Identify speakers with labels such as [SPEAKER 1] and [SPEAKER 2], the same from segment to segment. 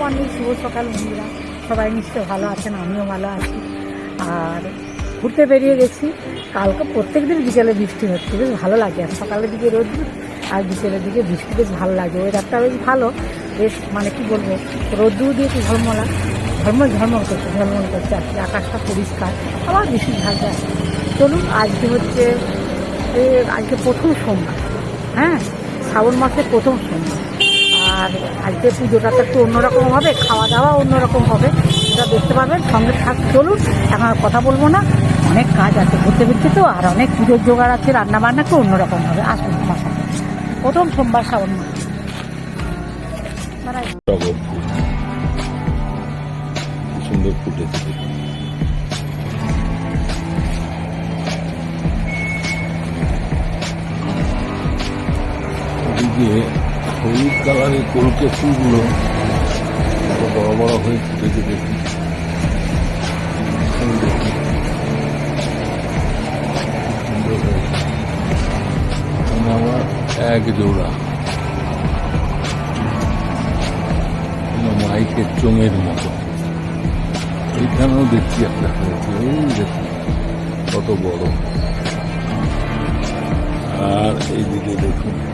[SPEAKER 1] Morning শুভ সকাল বন্ধুরা। সবাই নিশ্চয় ভালো আছেন, আমিও ভালো আছি। আর ঘুরতে বেরিয়ে গেছি। কালকে প্রত্যেক দিন বিকেলে বৃষ্টি হচ্ছে, বেশ ভালো লাগে। আর সকালের দিকে রোদ আর বিকেলের দিকে বৃষ্টি, বেশ ভালো লাগে। ওয়েদারটা বেশ ভালো, বেশ মানে কি বলব, রোদ্দুর দিয়েছে ঝলমলা, ঝলমল ঝলমল করছে ঝলমল করছে আজকে আকাশটা পরিষ্কার, আবার বৃষ্টি ঢালতে আছে চলুন, আজকে হচ্ছে আজকে প্রথম সোমবার হ্যাঁ? শ্রাবণ মাসের প্রথম সোমবার। আর আজকে পুজোটা তো একটু অন্যরকম হবে, খাওয়া দাওয়া অন্যরকম হবে। সেটা দেখতে পাবেন সঙ্গে থাক, চলুন, এখন আর কথা বলব না। অনেক কাজ আছে, ঘুরতে ফিরতে তো, আর অনেক পুজোর জোগাড় আছে রান্না বান্না একটু অন্যরকম হবে। আসুন। প্রথম সোমবার শ্রাবণ মাস।
[SPEAKER 2] দেখুন। হলুদ কালারের কলকে ফুলগুলো বড় বড় হয়ে ফুটেছে। এখানে আবার এক জোড়া। মাইকের চোঙের মতো। এইখানেও দেখছি একটা হয়েছে। কত বড়। আর এইদিকে দেখুন।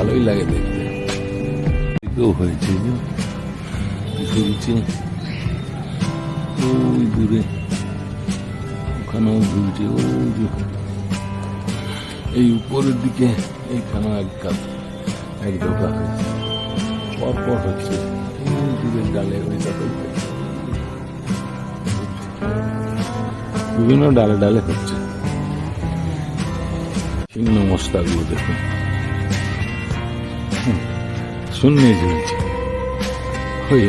[SPEAKER 2] ভালোই লাগে দেখতে। হয়েছে ওই দূরে। ওখানেও ওই যে এই উপরের দিকে এক এক হয়েছে। পরপর হচ্ছে। দূরের ডালে ওই বিভিন্ন ডালে ডালে হচ্ছে। চিহ্ন মস্তাগুলো দেখুন শূন্যে ওই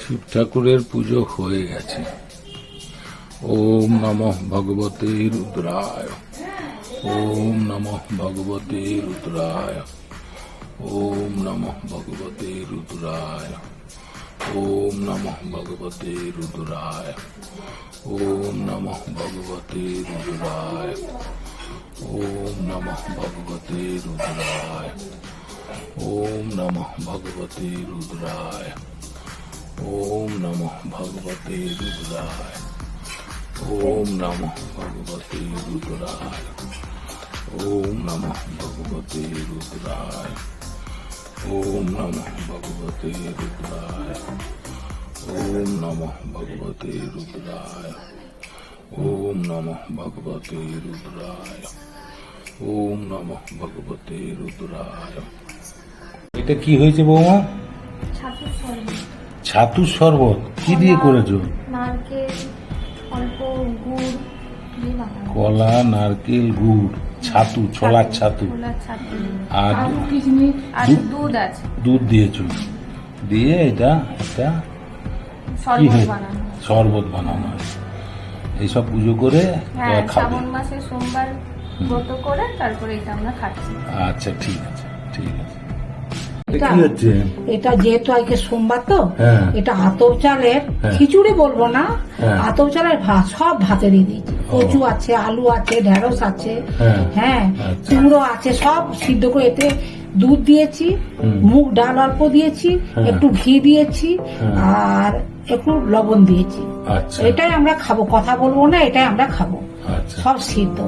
[SPEAKER 2] শিব ঠাকুরের পুজো হয়ে গেছে। ওম নমঃ ভগবতে রুদ্রায়। ওম নমঃ ভগবতে রুদ্রায়। ওম নমঃ ভগবতে রুদ্রায়। ওম নমঃ ভগবতে রুদ্রায়। ওম নমঃ ভগবতে রুদ্রায়। ওম নমঃ ভগবতে রুদ্রায় ওম নমঃ ভগবতে রুদ্রায় ওম নমঃ ভগবতে রুদ্রায় ওম নমঃ ভগবতে রুদ্রায় ওম নমঃ ভগবতে রুদ্রায় ওম নমঃ ভগবতে রুদ্রায় ওম নমঃ ভগবতে রুদ্রায় ॐ नमः भगवते रुद्राय ওম নমঃ ভগবতে রুদ্রায়। এটা কি হয়েছে বৌমা?
[SPEAKER 3] ছাতুর শরবত।
[SPEAKER 2] ছাতু শরবত? কি দিয়ে করেছ? কলা নারকেল গুড় ছাতু ছোলার ছাতু। আর দুধ-
[SPEAKER 3] দুধ
[SPEAKER 2] দিয়েছ। দিয়ে এটা একটা কি
[SPEAKER 3] শরবত
[SPEAKER 2] হয়
[SPEAKER 3] বানানো।
[SPEAKER 2] শরবত বানানো। হয় এইসব পুজো করে
[SPEAKER 3] হ্যাঁ
[SPEAKER 2] খাবে।
[SPEAKER 3] মাসে সোমবার ব্রত করে তারপরে এটা আমরা খাচ্ছি
[SPEAKER 2] আচ্ছা ঠিক আছে ঠিক আছে
[SPEAKER 1] এটা- এটা যেহেতু আজকে সোমবার তো
[SPEAKER 2] হ্যাঁ।
[SPEAKER 1] এটা আতপ চালের
[SPEAKER 2] হ্যাঁ।
[SPEAKER 1] খিচুড়ি বলব না
[SPEAKER 2] হ্যাঁ।
[SPEAKER 1] আতপ চালের ভাত সব ভাতে দিয়ে দিয়েছি কচু আছে আলু আছে ঢেঁড়স আছে
[SPEAKER 2] হ্যাঁ।
[SPEAKER 1] হ্যাঁ
[SPEAKER 2] আচ্ছা।
[SPEAKER 1] কুমড়ো আছে সব সিদ্ধ করে এতে দুধ দিয়েছি। মুগ ডাল অল্প দিয়েছি। একটু ঘি দিয়েছি। আর একটু লবণ দিয়েছি।
[SPEAKER 2] আচ্ছা।
[SPEAKER 1] এটাই আমরা খাব কথা বলব না এটাই আমরা খাব।
[SPEAKER 2] আচ্ছা।
[SPEAKER 1] সব সিদ্ধ।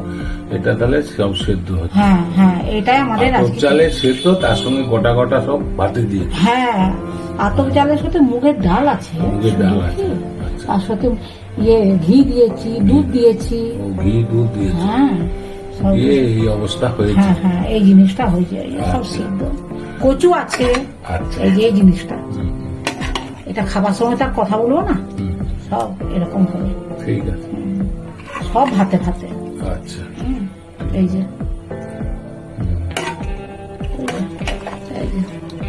[SPEAKER 2] এটা তাহলে সব সিদ্ধ হচ্ছে।
[SPEAKER 1] হ্যাঁ হ্যাঁ এটাই আমাদের
[SPEAKER 2] চালে সেদ্ধ তার সঙ্গে গোটা গোটা সব ভাতে দিয়ে।
[SPEAKER 1] হ্যাঁ আতপ চালের সাথে মুগের ডাল আছে।
[SPEAKER 2] মুগের ডাল আছে আচ্ছা।
[SPEAKER 1] তার সাথে ইয়ে ঘি দিয়েছি দুধ দিয়েছি।
[SPEAKER 2] ঘি দুধ দিয়েছে।
[SPEAKER 1] হ্যাঁ সব
[SPEAKER 2] এই অবস্থা হয়েছে।
[SPEAKER 1] হ্যাঁ হ্যাঁ এই জিনিসটা হয়ে যায় সব সিদ্ধ। কচু আছে
[SPEAKER 2] আচ্ছা।
[SPEAKER 1] এই যে জিনিসটা। এটা খাবার সময় তার কথা বলব না? সব এরকম হবে।
[SPEAKER 2] ঠিক আছে।
[SPEAKER 1] সব ভাতে ভাতে
[SPEAKER 2] আচ্ছা।
[SPEAKER 1] এই যে।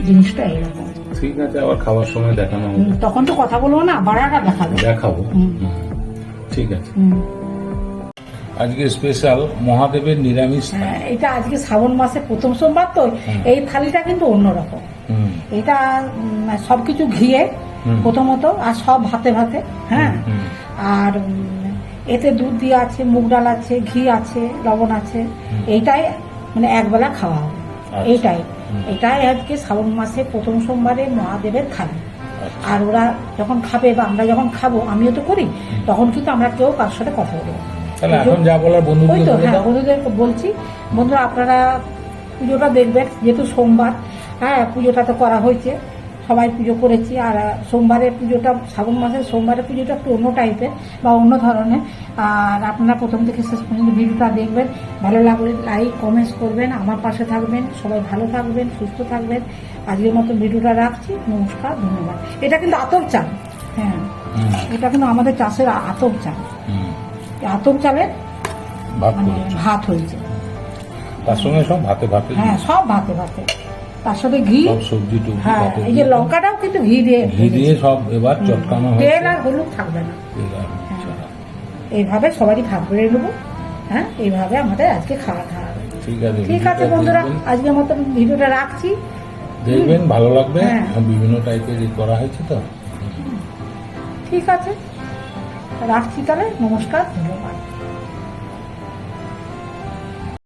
[SPEAKER 1] জিনিসটা এরকম।
[SPEAKER 2] ঠিক আছে আবার খাবার সময় দেখানো হবে।
[SPEAKER 1] তখন তো কথা বলব না বাড়াটা দেখাবে।
[SPEAKER 2] দেখাবো। ঠিক আছে। আজকে স্পেশাল মহাদেবের নিরামিষ
[SPEAKER 1] হ্যাঁ, এটা আজকে শ্রাবণ মাসে প্রথম সোমবার তো এই থালিটা কিন্তু অন্যরকম। এটা উম, সবকিছু ঘিয়ে। প্রথমত আর সব ভাতে ভাতে হ্যাঁ? আর এতে দুধ দিয়ে আছে মুগ ডাল আছে ঘি আছে লবণ আছে এইটাই মানে একবেলা খাওয়া হবে।
[SPEAKER 2] আচ্ছা।
[SPEAKER 1] এইটাই। এটাই আজকে শ্রাবণ মাসে প্রথম সোমবারে মহাদেবের খাবে।
[SPEAKER 2] আচ্ছা।
[SPEAKER 1] আর ওরা যখন খাবে বা আমরা যখন খাব আমিও তো করি তখন কিন্তু আমরা কেউ কার সাথে কথা বলব ওই তো হ্যাঁ বন্ধুদের বলছি বন্ধুরা আপনারা পুজোটা দেখবেন যেহেতু সোমবার হ্যাঁ পুজোটা তো করা হয়েছে সবাই পুজো করেছি আর সোমবারের পুজোটা শ্রাবণ মাসের সোমবারের পুজোটা একটু অন্য টাইপের বা অন্য ধরনের। আর আপনারা প্রথম থেকে শেষ পর্যন্ত ভিডিওটা দেখবেন। ভালো লাগলে লাইক কমেন্টস করবেন আমার পাশে থাকবেন সবাই ভালো থাকবেন সুস্থ থাকবেন। আজকের মতো ভিডিওটা রাখছি নমস্কার ধন্যবাদ। এটা কিন্তু আতপ চাল। হ্যাঁ এটা কিন্তু আমাদের চাষের আতপ চাল। আতপ চালের মানে ভাত হয়েছে।
[SPEAKER 2] তার সঙ্গে সব ভাতে ভাতে
[SPEAKER 1] হ্যাঁ সব ভাতে ভাতে। তার সাথে ঘি।
[SPEAKER 2] সব সবজি টুবজি
[SPEAKER 1] হ্যাঁ এই যে লঙ্কাটাও কিন্তু ঘি দিয়ে
[SPEAKER 2] ঘি দিয়ে সব এবার চটকানো
[SPEAKER 1] তেল আর হলুদ থাকবে না।
[SPEAKER 2] না।
[SPEAKER 1] এইভাবে সবারই ভাগ করে নেব। হ্যাঁ এইভাবে আমাদের আজকে খাওয়া খাওয়া
[SPEAKER 2] ঠিক আছে
[SPEAKER 1] ঠিক আছে বন্ধুরা। আজকের মতো ভিডিওটা রাখছি।
[SPEAKER 2] দেখবেন ভালো লাগবে।
[SPEAKER 1] হ্যাঁ।
[SPEAKER 2] বিভিন্ন টাইপের করা হয়েছে তো।
[SPEAKER 1] ঠিক আছে। রাখছি তাহলে। নমস্কার ধন্যবাদ।